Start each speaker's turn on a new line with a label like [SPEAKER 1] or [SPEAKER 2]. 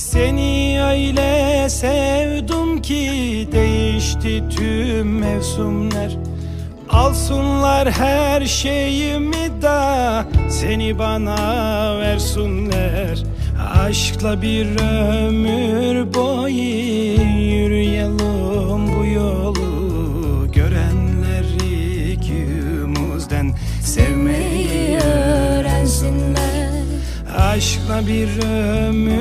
[SPEAKER 1] Seni öyle sevdim ki değişti tüm mevsimler. Alsınlar her şeyimi da seni bana versinler. Aşkla bir ömür boyu yürüyelim bu yolu. Görenler ikimizden sevmeyi öğrensinler. Aşkla bir ömür